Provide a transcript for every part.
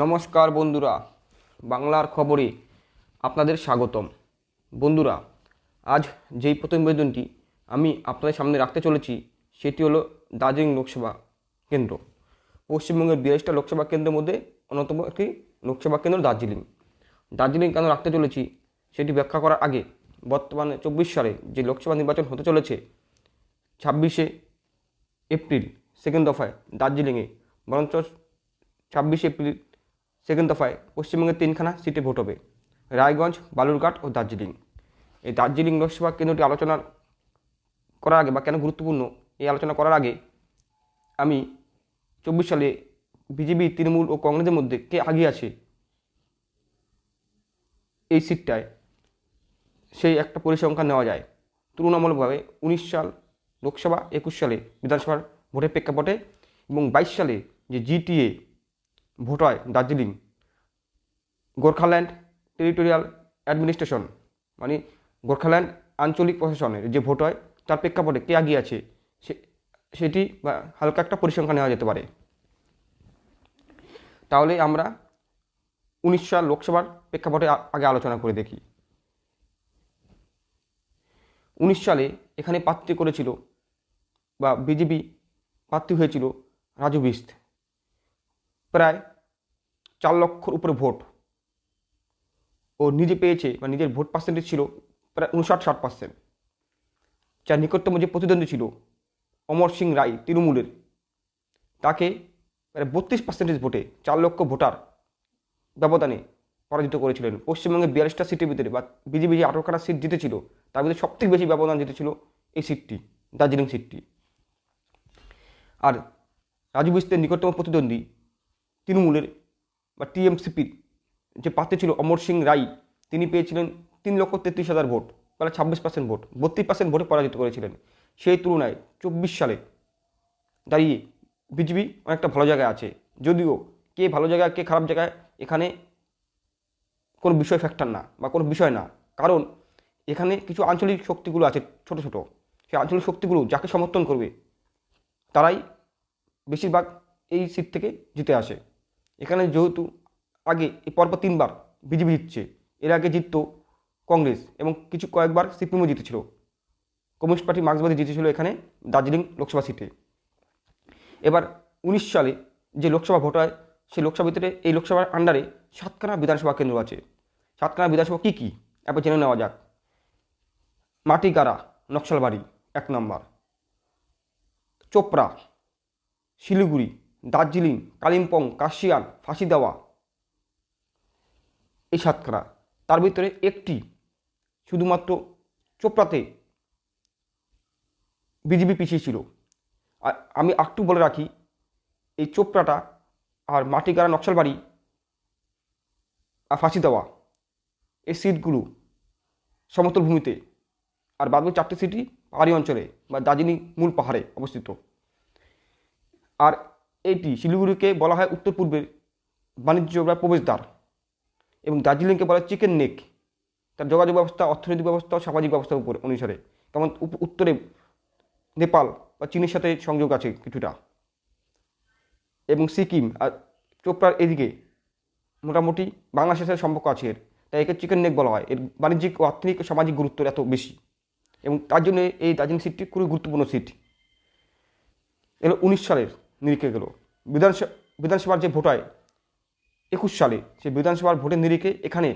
নমস্কার বন্ধুরা, বাংলার খবরে আপনাদের স্বাগতম। বন্ধুরা, আজ যেই প্রতিবেদনটি আমি আপনাদের সামনে রাখতে চলেছি, সেটি হলো দার্জিলিং লোকসভা কেন্দ্র। পশ্চিমবঙ্গের বিয়াল্লিশটা লোকসভা কেন্দ্রের মধ্যে অন্যতম একটি লোকসভা কেন্দ্র দার্জিলিং। দার্জিলিং কেন রাখতে চলেছি, সেটি ব্যাখ্যা করার আগে বর্তমানে চব্বিশ সালে যে লোকসভা নির্বাচন হতে চলেছে, ছাব্বিশে এপ্রিল সেকেন্ড দফায় দার্জিলিংয়ে, বরঞ্চ ছাব্বিশে এপ্রিল সেকেন্ড দফায় পশ্চিমবঙ্গের তিনখানা সিটে ভোট হবে, রায়গঞ্জ, বালুরঘাট ও দার্জিলিং। এই দার্জিলিং লোকসভা কেন্দ্রটি আলোচনা করার আগে বা কেন গুরুত্বপূর্ণ এই আলোচনা করার আগে আমি চব্বিশ সালে বিজেপি, তৃণমূল ও কংগ্রেসের মধ্যে কে আগিয়ে আছে এই সিটটায়, সেই একটা পরিসংখ্যান নেওয়া যায়। তুলনামূলকভাবে উনিশ সাল লোকসভা, একুশ সালে বিধানসভার ভোটের প্রেক্ষাপটে এবং বাইশ সালে যে জিটিএ ভোট হয় দার্জিলিং গোর্খাল্যান্ড টেরিটোরিয়াল অ্যাডমিনিস্ট্রেশন মানে গোর্খাল্যান্ড আঞ্চলিক প্রশাসনের যে ভোট হয়, তার প্রেক্ষাপটে কে এগিয়ে আছে, সে, সেটি বা হালকা একটা পরিসংখ্যান নেওয়া যেতে পারে। তাহলে আমরা উনিশ সাল লোকসভার প্রেক্ষাপটে আগে আলোচনা করে দেখি। উনিশ সালে এখানে প্রার্থী করেছিল বা বিজেপি প্রার্থী হয়েছিল রাজু বিস্ত। প্রায় চার লক্ষর উপরে ভোট। ও নিজে পেয়েছে বা নিজের ভোট পার্সেন্টেজ ছিল প্রায় উনষাট ষাট পার্সেন্ট যার নিকটতম যে প্রতিদ্বন্দ্বী ছিল অমর সিং রায় তৃণমূলের, তাকে প্রায় বত্রিশ পার্সেন্টেজ ভোটে চার লক্ষ ভোটার ব্যবধানে পরাজিত করেছিলেন। পশ্চিমবঙ্গে বিয়াল্লিশটা সিটের ভিতরে বা বিজেপি যে আঠারোখানা সিট জিতেছিল, তার ভিতরে সবথেকে বেশি ব্যবধান জিতেছিল এই সিটটি দার্জিলিং সিটটি আর রাজু বিস্তের নিকটতম প্রতিদ্বন্দ্বী তৃণমূলের বা টিএমসিপির যে প্রার্থী ছিল অমর সিং রাই তিনি পেয়েছিলেন তিন লক্ষ তেত্রিশ হাজার ভোট প্রায় ছাব্বিশ পার্সেন্ট ভোট, বত্রিশ পার্সেন্ট ভোটে পরাজিত করেছিলেন। সেই তুলনায় চব্বিশ সালে দাঁড়িয়ে বিজেপি অনেকটা ভালো জায়গায় আছে। যদিও কে ভালো জায়গায়, কে খারাপ জায়গায়, এখানে কোনো বিষয় ফ্যাক্টর না বা কোনো বিষয় না। কারণ এখানে কিছু আঞ্চলিক শক্তিগুলো আছে ছোট ছোট। সেই আঞ্চলিক শক্তিগুলো যাকে সমর্থন করবে, তারাই বেশিরভাগ এই সিট থেকে জিতে আসে। এখানে যেহেতু আগে পরপর তিনবার বিজেপি জিতছে। এর আগে জিততো কংগ্রেস এবং কিছু কয়েকবার সিপিএমও জিতেছিল। কমিউনিস্ট পার্টি মার্ক্সবাদী জিতেছিল এখানে দার্জিলিং লোকসভা সিটে। এবার উনিশ সালে যে লোকসভা ভোট হয়, সেই লোকসভা ভিতরে এই লোকসভার আন্ডারে সাতখানা বিধানসভা কেন্দ্র আছে। সাতখানা বিধানসভা কী কী? একবার জেনে নেওয়া যাক। মাটিগাড়া, নকশালবাড়ি, এক নম্বর। চোপড়া, শিলিগুড়ি, দার্জিলিং, কালিম্পং, কাশিয়ান ফাঁসি দেওয়া এই সাতখানা তার ভিতরে একটি শুধুমাত্র চোপড়াতে বিজেপি পিছিয়ে ছিল। আর আমি একটু বলে রাখি, এই চোপড়াটা আর মাটিগাড়া নকশালবাড়ি আর ফাঁসি দেওয়া, এই সিটগুলো সমতল ভূমিতে আর বাদ বাকি চারটে সিটই পাহাড়ি অঞ্চলে বা দার্জিলিং মূল পাহাড়ে অবস্থিত। আর এটি শিলিগুড়িকে বলা হয় উত্তর পূর্বের বাণিজ্য বা প্রবেশদ্বার। এবং দার্জিলিংকে বলা হয় চিকেন নেক। তার যোগাযোগ ব্যবস্থা, অর্থনৈতিক ব্যবস্থা ও সামাজিক ব্যবস্থার উপর অনুসারে। উপ- উত্তরে নেপাল বা চীনের সাথে সংযোগ আছে কিছুটা। এবং সিকিম আর চোপড়ার এদিকে মোটামুটি বাংলাদেশের সাথে সম্পর্ক আছে এর। তাই একে চিকেন নেক বলা হয়। এর বাণিজ্যিক ও অর্থনৈতিক ও সামাজিক গুরুত্ব এত বেশি। এবং তার জন্য এই দার্জিলিং সিটটি খুবই গুরুত্বপূর্ণ সিট। এগুলো উনিশ সালের নিরিখে গেল। বিধানসভা বিধানসভার যে ভোট হয় একুশ সালে সেই বিধানসভার ভোটের নিরিখে এখানে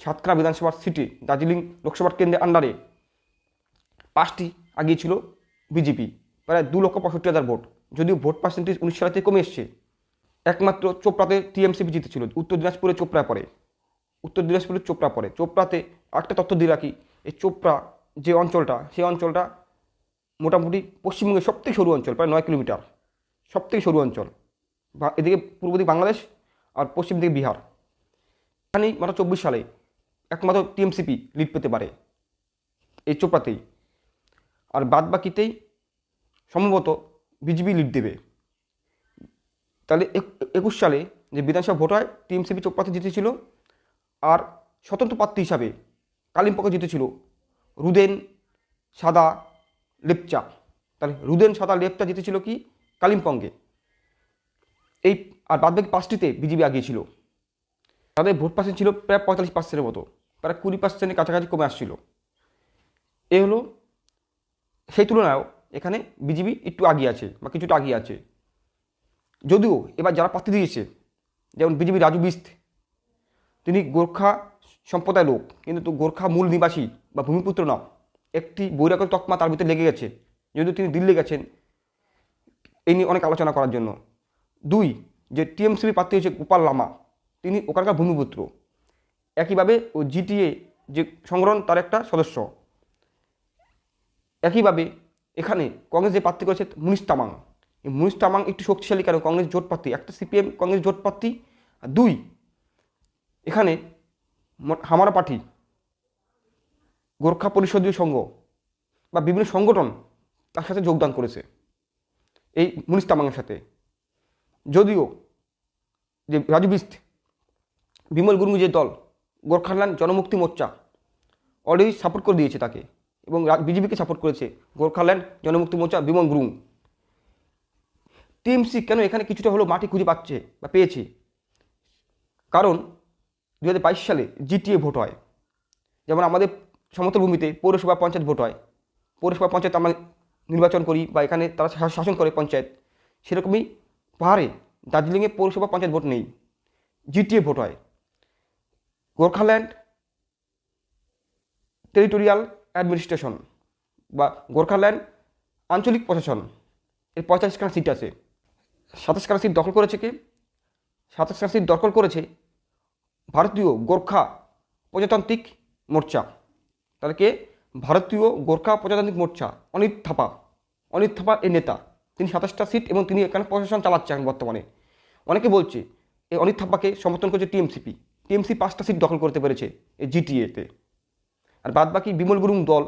সাতখানা বিধানসভার সিটে দার্জিলিং লোকসভার কেন্দ্রের আন্ডারে পাঁচটি আগিয়ে ছিল বিজেপি, প্রায় দু লক্ষ পঁয়ষট্টি হাজার ভোট। যদিও ভোট পার্সেন্টেজ উনিশ সাল কমে এসছে। একমাত্র চোপড়াতে টিএমসিপি জিতেছিল উত্তর দিনাজপুরে চোপড়া পড়ে। উত্তর দিনাজপুরে চোপড়া পড়ে। চোপড়াতে একটা তথ্য দিয়ে রাখি, এই চোপড়া যে অঞ্চলটা, সেই অঞ্চলটা মোটামুটি পশ্চিমবঙ্গের সবথেকে সরু অঞ্চল, প্রায় নয় কিলোমিটার। সবথেকে সরু অঞ্চল। বা এদিকে পূর্ব দিকে বাংলাদেশ আর পশ্চিম দিকে বিহার। এখানেই মাত্র চব্বিশ সালে একমাত্র টিএমসিপি লিড পেতে পারে এই চোপড়াতেই। আর বাদ বাকিতেই সম্ভবত বিজেপি লিড দেবে। তাহলে এক- একুশ সালে যে বিধানসভা ভোট হয়, টিএমসিপি চোপড়াতে জিতেছিল আর স্বতন্ত্র প্রার্থী হিসাবে কালিম্পকে জিতেছিল রুদেন সাদা লেপচা। তাহলে রুদেন সাদা লেপচা জিতেছিল কি? কালিম্পংকে এই আর বাদবাকি পাঁচটিতে বিজেপি আগিয়েছিল তাদের ভোট পার্সেন্ট ছিল প্রায় পঁয়তাল্লিশ পার্সেন্টের মতো, প্রায় কুড়ি পার্সেন্টের কাছাকাছি কমে আসছিল। এ হলো, সেই তুলনায়ও এখানে বিজেপি একটু আগিয়ে আছে বা কিছুটা আগিয়ে আছে। যদিও এবার যারা প্রার্থী দিয়েছে, যেমন বিজেপি রাজু বিস্ত, তিনি গোর্খা সম্প্রদায়ের লোক, কিন্তু গোর্খা মূল নিবাসী বা ভূমিপুত্র না, একটি বৈরাগত তকমা তার ভিতরে লেগে গেছে। যদিও তিনি দিল্লি গেছেন, এই নিয়ে অনেক আলোচনা করার জন্য। দুই যে টিএমসিপি প্রার্থী হচ্ছে গোপাল লামা, তিনি ওখানকার ভূমিপুত্র। একইভাবে ও জিটিএ যে সংগঠন, তার একটা সদস্য। একইভাবে এখানে কংগ্রেস যে প্রার্থী করেছে মুনিশ তামাং। এই মুনিশ তামাং একটু শক্তিশালী কারণ কংগ্রেস জোট প্রার্থী। একটা সিপিএম কংগ্রেস জোট প্রার্থী। আর দুই, এখানে হামারা পার্টি, গোর্খা পরিষদীয় সংঘ বা বিভিন্ন সংগঠন তার সাথে যোগদান করেছে। এই মুনিশ তামাংয়ের সাথে। যদিও যে রাজবিস্ত বিমল গুরুং যে দল, গোর্খাল্যান্ড জনমুক্তি মোর্চা অলরেডি সাপোর্ট করে দিয়েছে তাকে এবং বিজেপিকে সাপোর্ট করেছে গোর্খাল্যান্ড জনমুক্তি মোর্চা বিমল গুরুং। টিএমসি কেন এখানে কিছুটা হলেও মাটি খুঁজে পাচ্ছে বা পেয়েছে? কারণ দু হাজার বাইশ সালে জিটিএ ভোট হয়। যেমন আমাদের সমতল ভূমিতে পৌরসভা পঞ্চায়েত ভোট হয়। পৌরসভা পঞ্চায়েত আমরা নির্বাচন করি বা এখানে তারা শাসন করে পঞ্চায়েত। সেরকমই পাহাড়ে দার্জিলিংয়ে পৌরসভা পঞ্চায়েত ভোট নেই, জিটিএ ভোট হয়। গোর্খাল্যান্ড টেরিটোরিয়াল অ্যাডমিনিস্ট্রেশন বা গোর্খাল্যান্ড আঞ্চলিক প্রশাসন, এর পঁয়তাল্লিশখানা সিট আছে। সাতাশ সাতাশখানা সিট দখল করেছে কে? সাতাশ সাতাশখানা সিট দখল করেছে ভারতীয় গোর্খা প্রজাতান্ত্রিক মোর্চা। তাদেরকে ভারতীয় গোর্খা প্রজাতান্ত্রিক মোর্চা, অনিত থাপা। অনিত থাপা এর নেতা। তিনি সাতাশটা সিট এবং তিনি এখানে প্রশাসন চালাচ্ছেন বর্তমানে। অনেকে বলছে এই অনিত থাপ্পাকে সমর্থন করেছে টিএমসিপি। টিএমসি পাঁচটা সিট দখল করতে পেরেছে এই জিটিএতে আর বাদবাকি বিমল গুরুং দল,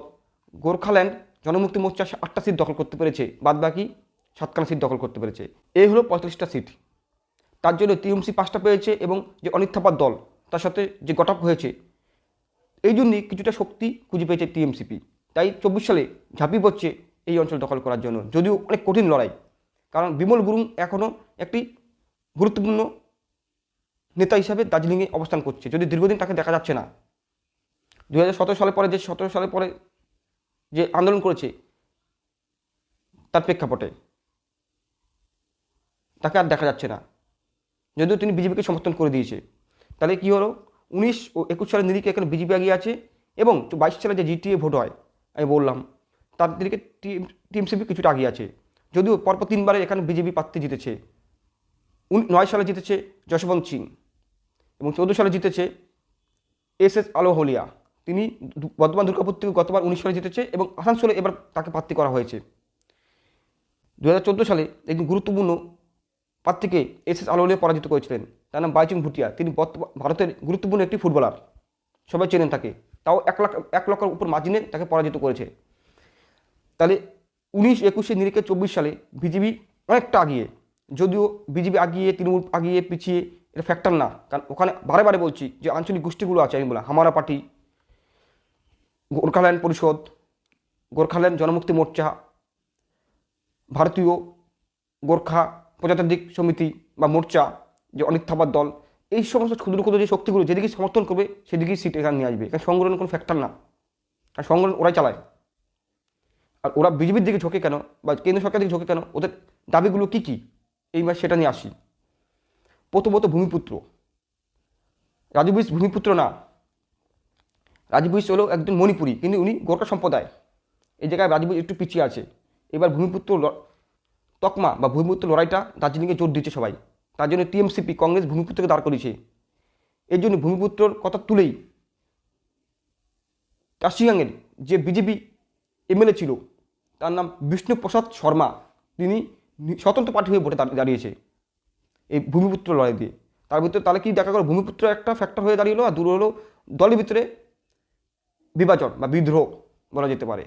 গোর্খাল্যান্ড জনমুক্তি মোর্চা আটটা সিট দখল করতে পেরেছে, বাদবাকি সাতখানা সিট দখল করতে পেরেছে। এই হলো পঁয়তাল্লিশটা সিট তার জন্য টিএমসি পাঁচটা পেয়েছে এবং যে অনিত থাপার দল, তার সাথে যে গটাপ হয়েছে, এই জন্যই কিছুটা শক্তি খুঁজে পেয়েছে টিএমসিপি। তাই চব্বিশ সালে ঝাঁপিয়ে পড়ছে এই অঞ্চল দখল করার জন্য, যদিও অনেক কঠিন লড়াই। কারণ বিমল গুরুং এখনও একটি গুরুত্বপূর্ণ নেতা হিসাবে দার্জিলিংয়ে অবস্থান করছে, যদি দীর্ঘদিন তাকে দেখা যাচ্ছে না। দু হাজার সতেরো সালের পরে যে, সতেরো সালের পরে যে আন্দোলন করেছে, তার প্রেক্ষাপটে তাকে আর দেখা যাচ্ছে না। যদিও তিনি বিজেপিকে সমর্থন করে দিয়েছে। তাহলে কী হলো? উনিশ ও একুশ সালের নিরিখে এখানে বিজেপি এগিয়ে আছে এবং বাইশ সালে যে জিটিএ ভোট হয়, আমি বললাম তার দিকে টিএমসিপি কিছুটা আগিয়ে আছে। যদিও পরপর তিনবারে এখানে বিজেপি প্রার্থী জিতেছে। নয় সালে জিতেছে যশবন্ত সিং এবং চৌদ্দ সালে জিতেছে এস এস আলোহলিয়া। তিনি বর্ধমান দুর্গাপুর থেকে গতবার উনিশ সালে জিতেছে এবং আসানসোলে এবার তাকে প্রার্থী করা হয়েছে। দু হাজার চোদ্দ সালে একজন গুরুত্বপূর্ণ প্রার্থীকে এস এস আলোহলিয়া পরাজিত করেছিলেন। তার নাম বাইচুং ভুটিয়া। তিনি বর্তমান ভারতের গুরুত্বপূর্ণ একটি ফুটবলার। সবাই চেনেন তাকে। তাও এক লাখ, এক লক্ষের উপর মার্জিনে তাকে পরাজিত করেছে। তাহলে উনিশ একুশে নিরিখে চব্বিশ সালে বিজেপি অনেকটা আগিয়ে, যদিও বিজেপি আগিয়ে, তৃণমূল আগিয়ে, পিছিয়ে, এটা ফ্যাক্টর না। কারণ ওখানে বারে বারে বলছি যে আঞ্চলিক গোষ্ঠীগুলো আছে, আমি বলা হামারা পার্টি, গোর্খাল্যান্ড পরিষদ, গোর্খাল্যান্ড জনমুক্তি মোর্চা, ভারতীয় গোর্খা প্রজাতান্ত্রিক সমিতি বা মোর্চা, যে অনিত থাপার দল, এই সমস্ত ক্ষুদ্র ক্ষুদ্র যে শক্তিগুলো যেদিকে সমর্থন করবে, সেদিকেই সিট এখানে নিয়ে আসবে। কারণ সংগঠন কোনো ফ্যাক্টর না। আর সংগঠন ওরাই চালায়। আর ওরা বিজেপির দিকে ঝোঁকে কেন? বা কেন্দ্র সরকারের দিকে ঝোঁকে কেন? ওদের দাবিগুলো কী কী? এইবার সেটা নিয়ে আসি। প্রথমত ভূমিপুত্র। রাজু বিশ ভূমিপুত্র না। রাজু বিশ হলো একজন মণিপুরী, কিন্তু উনি গোর্খা সম্প্রদায়। এই জায়গায় রাজু একটু পিছিয়ে আছে। এবার ভূমিপুত্র তকমা বা ভূমিপুত্র লড়াইটা দার্জিলিংয়ে জোর দিচ্ছে সবাই। তার জন্য টিএমসিপি, কংগ্রেস ভূমিপুত্রকে দাঁড় করিয়েছে। এর জন্য ভূমিপুত্রর কথা তুলেই কাশিয়াংয়ের যে বিজেপি এমএলএ ছিল। তার নাম বিষ্ণুপ্রসাদ শর্মা। তিনি স্বতন্ত্র প্রার্থী হয়ে ভোটে দাঁড়িয়েছে এই ভূমিপুত্র লড়াই দিয়ে। তার ভিতরে তাহলে কি দেখা গেল? ভূমিপুত্র একটা ফ্যাক্টর হয়ে দাঁড়িয়েলো আর দূর হলো দলের ভিতরে বিভাজন বা বিদ্রোহ বলা যেতে পারে।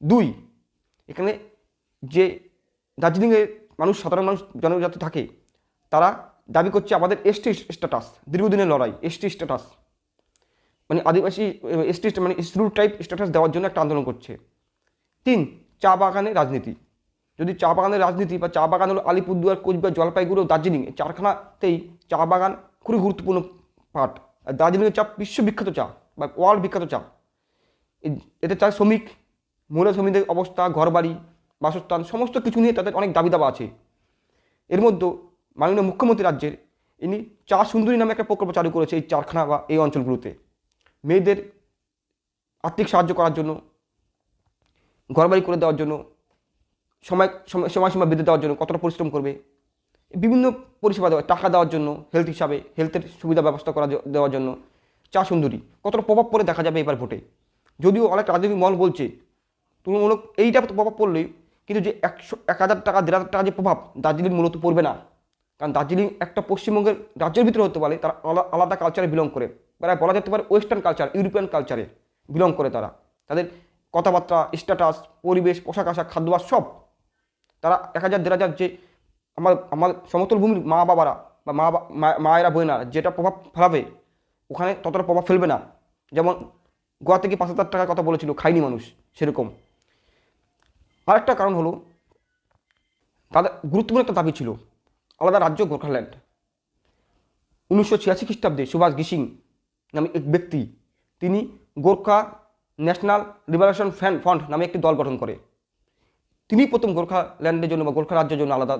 দুই, এখানে যে দার্জিলিংয়ে মানুষ, সাধারণ মানুষ, জনজাতি থাকে, তারা দাবি করছে আমাদের এসটি স্ট্যাটাস দীর্ঘদিনের লড়াই এসটি স্ট্যাটাস মানে আদিবাসী এসটি মানে স্টুল টাইপ স্ট্যাটাস দেওয়ার জন্য একটা আন্দোলন করছে। তিন চা বাগানে রাজনীতি। যদি চা বাগানের রাজনীতি বা চা বাগান হলো আলিপুরদুয়ার, কোচবিহার, জলপাইগুড়ি ও দার্জিলিং চারখানাতেই চা বাগান খুবই গুরুত্বপূর্ণ পার্ট আর দার্জিলিংয়ের চা বিশ্ববিখ্যাত চা বা ওয়ার্ল্ড বিখ্যাত চা। এতে চা শ্রমিক, মহিলা শ্রমিকদের অবস্থা, ঘরবাড়ি, বাসস্থান, সমস্ত কিছু নিয়ে তাদের অনেক দাবি দাবা আছে। এর মধ্যে মাননীয় মুখ্যমন্ত্রী রাজ্যের ইনি চা সুন্দরী নামে একটা প্রকল্প চালু করেছে এই চারখানা বা এই অঞ্চলগুলোতে। মেয়েদের আর্থিক সাহায্য করার জন্য ঘরবাড়ি করে দেওয়ার জন্য, সময় সময় সময়সীমা বেঁধে দেওয়ার জন্য কতটা পরিশ্রম করবে? বিভিন্ন পরিষেবা দেওয়া, টাকা দেওয়ার জন্য হেলথ হিসাবে হেলথের সুবিধা ব্যবস্থা করা দেওয়ার জন্য। চা সুন্দরী, কতটা প্রভাব পড়ে দেখা যাবে এবার ভোটে? যদিও অনেক রাজনৈতিক মহল বলছে, তুলনামূলক এইটা প্রভাব পড়লেই কিন্তু যে একশো, এক হাজার টাকা, দেড় হাজার টাকা যে প্রভাব, দার্জিলিং মূলত পড়বে না। কারণ দার্জিলিং একটা পশ্চিমবঙ্গের রাজ্যের ভিতরে হতে পারে, তারা আলা- আলাদা কালচারে বিলং করে। প্রায় বলা যেতে পারে ওয়েস্টার্ন কালচার ইউরোপিয়ান কালচারে বিলং করে তারা। তাদের কথাবার্তা স্ট্যাটাস পরিবেশ, পোশাক আশাক খাদ্যাভ্যাস সব তারা এক হাজার, দেড় হাজার যে আমার আমার সমতল ভূমির মা বাবারা বা মা মায়েরা, বোনেরা যেটা প্রভাব ফেলাবে, ওখানে ততটা প্রভাব ফেলবে না। যেমন গোয়া থেকে পাঁচ হাজার টাকার কথা বলেছিল খায়নি মানুষ, সেরকম। আরেকটা কারণ হলো, তাদের গুরুত্বপূর্ণ একটা দাবি ছিল, আলাদা রাজ্য গোর্খাল্যান্ড। উনিশশো ছিয়াশি খ্রিস্টাব্দে সুভাষ গিসিং নামে এক ব্যক্তি, তিনি Gorkha national liberation fan front নামে একটি দল গঠন করে। তিনি প্রথম গোর্খাল্যান্ডের জন্য বা গোর্খা রাজ্যের জন্য আলাদা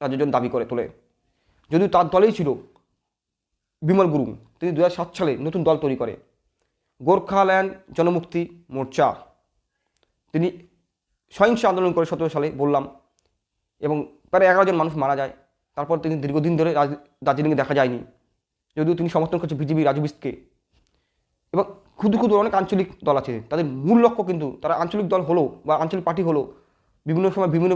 রাজ্যের জন্য দাবি করে তোলে। যদিও তার দলেই ছিল বিমল গুরুং, তিনি দু হাজার সাত সালে নতুন দল তৈরি করে। গোর্খাল্যান্ড জনমুক্তি মোর্চা। তিনি সহিংস আন্দোলন করে সতেরো সালে বললাম, এবং প্রায় এগারো জন মানুষ মারা যায়। তারপর তিনি দীর্ঘদিন ধরে রাজ- দার্জিলিংয়ে দেখা যায়নি। যদিও তিনি সমর্থন করছে বিজেপি রাজু বিস্টকে। এবং ক্ষুদ্র ক্ষুদ্র অনেক আঞ্চলিক দল আছে। তাদের মূল লক্ষ্য কিন্তু তারা আঞ্চলিক দল হলো বা আঞ্চলিক পার্টি হলো, বিভিন্ন সময় বিভিন্ন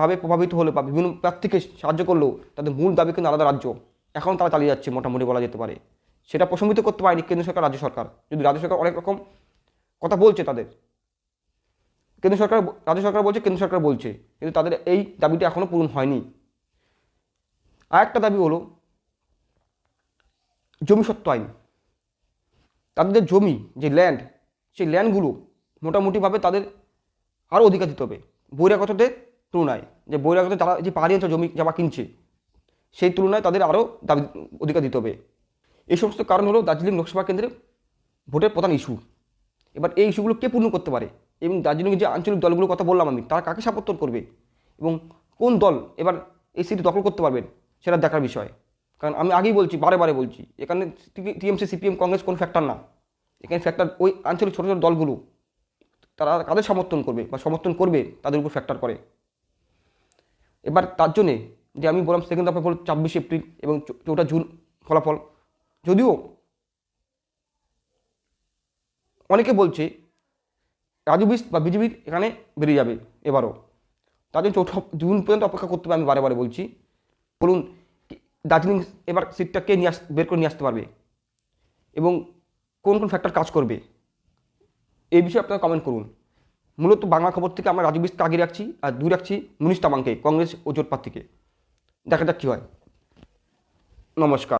ভাবে প্রভাবিত হলো বা বিভিন্ন প্রার্থীকে সাহায্য করলেও তাদের মূল দাবি কিন্তু আলাদা রাজ্য। এখন তারা চালিয়ে যাচ্ছে মোটামুটি বলা যেতে পারে। সেটা প্রশমিত করতে পারেনি কেন্দ্র সরকার, রাজ্য সরকার। যদি রাজ্য সরকার অনেক রকম কথা বলছে তাদের, কেন্দ্র সরকার, রাজ্য সরকার বলছে, কেন্দ্র সরকার বলছে, কিন্তু তাদের এই দাবিটা এখনও পূরণ হয়নি। আর একটা দাবি হলো জমি সত্ত্ব আইন। তাদের জমি, যে ল্যান্ড সেই ল্যান্ডগুলো মোটামুটিভাবে তাদের আরও অধিকার দিতে হবে। বহিরাগতদের তুলনায়, যে বহিরাগত যারা যে পাহাড়ি অঞ্চল জমি জামা কিনছে, সেই তুলনায় তাদের আরও দাবি, অধিকার দিতে হবে। এই সমস্ত কারণ হলো দার্জিলিং লোকসভা কেন্দ্রে ভোটের প্রধান ইস্যু। এবার এই ইস্যুগুলো কে পূর্ণ করতে পারে? এবং দার্জিলিংয়ের যে আঞ্চলিক দলগুলোর কথা বললাম আমি, তারা কাকে সমর্থন করবে? এবং কোন দল এবার এই সিটি দখল করতে পারবেন, সেটা দেখার বিষয়। কারণ আমি আগেই বলছি, বারে বারে বলছি, এখানে টিএমসি, সিপিএম, কংগ্রেস কোনো ফ্যাক্টর না। এখানে ফ্যাক্টর ওই আঞ্চলিক ছোটো ছোটো দলগুলো, তারা কাদের সমর্থন করবে বা সমর্থন করবে, তাদের উপর ফ্যাক্টর করে। এবার তার জন্যে যে আমি বললাম সেকেন্ড দফা হলো ছাব্বিশে এপ্রিল এবং চৌঠা জুন ফলাফল। যদিও অনেকে বলছে রাজু বিস বা বিজেপির এখানে বেরিয়ে যাবে এবারও। তার জন্য চৌঠা জুন পর্যন্ত অপেক্ষা করতে হবে আমি বারে বারে বলছি। বলুন দার্জিলিং এবার সিটটাকে নিয়ে আস, বের করে নিয়ে আসতে পারবে? এবং কোন কোন ফ্যাক্টর কাজ করবে? এই বিষয়ে আপনারা কমেন্ট করুন। মূলত বাংলা খবর থেকে আমরা রাজু বিসকে আগে রাখছি, আর দূরে রাখছি মুনিশ তামাংকে, কংগ্রেস ও জোট প্রার্থীকে দেখা যাক কী হয়। নমস্কার।